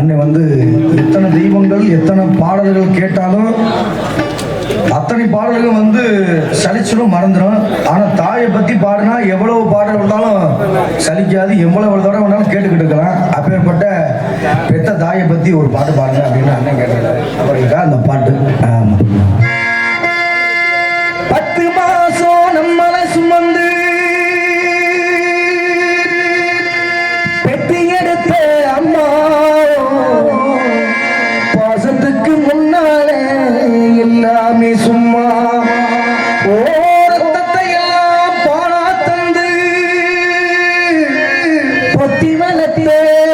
அன்னை வந்து எத்தனை தெய்வங்கள் எத்தனை பாடல்கள் கேட்டாலும் அத்தனை பாடல்களும் வந்து சலிச்சிடும் மறந்துடும் ஆனால் தாயை பற்றி பாடினா எவ்வளவு பாடல் இருந்தாலும் சலிக்காது. எவ்வளவு தடவை வேணாலும் கேட்டுக்கிட்டு இருக்கலாம். அப்பேற்பட்ட பெத்த தாயை பற்றி ஒரு பாட்டு பாடுங்க அப்படின்னு அண்ணன் கேட்டிருக்காரு அப்படிங்கிறா அந்த பாட்டு? ஆமாம் பத்து மாசம் நம்மளை சுமந்து তীরে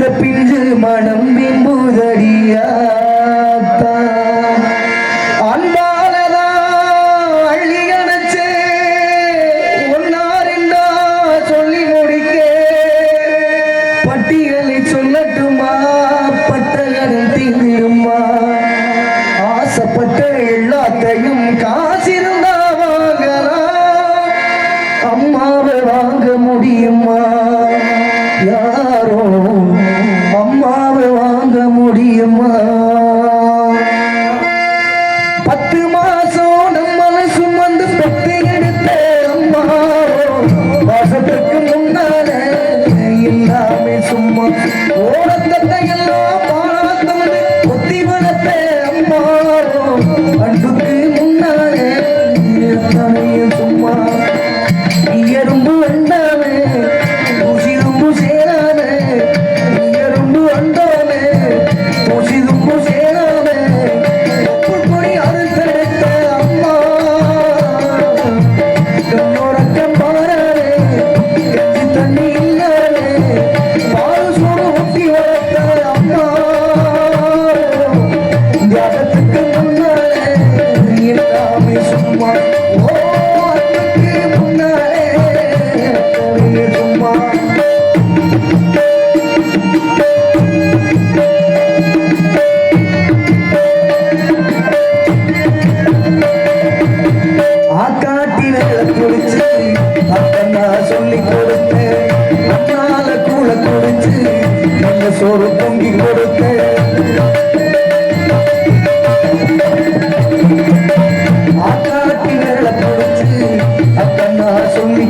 இந்த பிஞ்சு மனம் விம்புதடியா? Thank you. சோறு பொங்கி கொடுக்க. ஆட்டாட்டி வேலை கொடுத்து அக்கண்ணா சொல்லி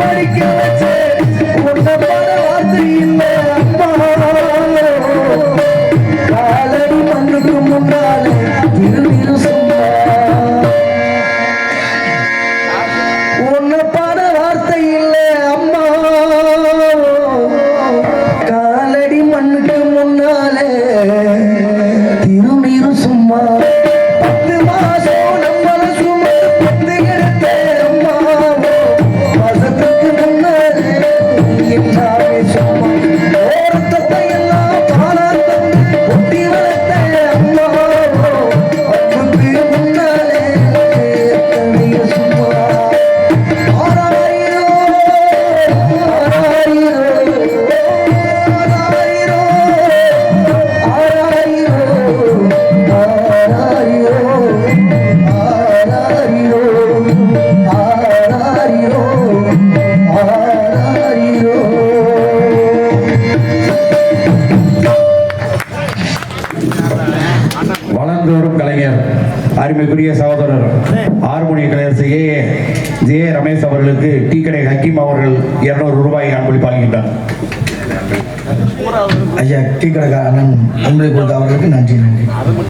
everybody go to வளர்ந்தோறும் கலைஞர் அருமைக்குரிய சகோதரர் ஆறுமணி கலைஞர் ஜே ஜே ரமேஷ் அவர்களுக்கு டீ கடை ஹக்கீம் அவர்கள் இருநூறு ரூபாய் அன்பளிப்பாகின்றார் ஐயா டீ கடை அண்ணன் அன்பை கொடுத்த அவர்களுக்கு நன்றி நன்றி.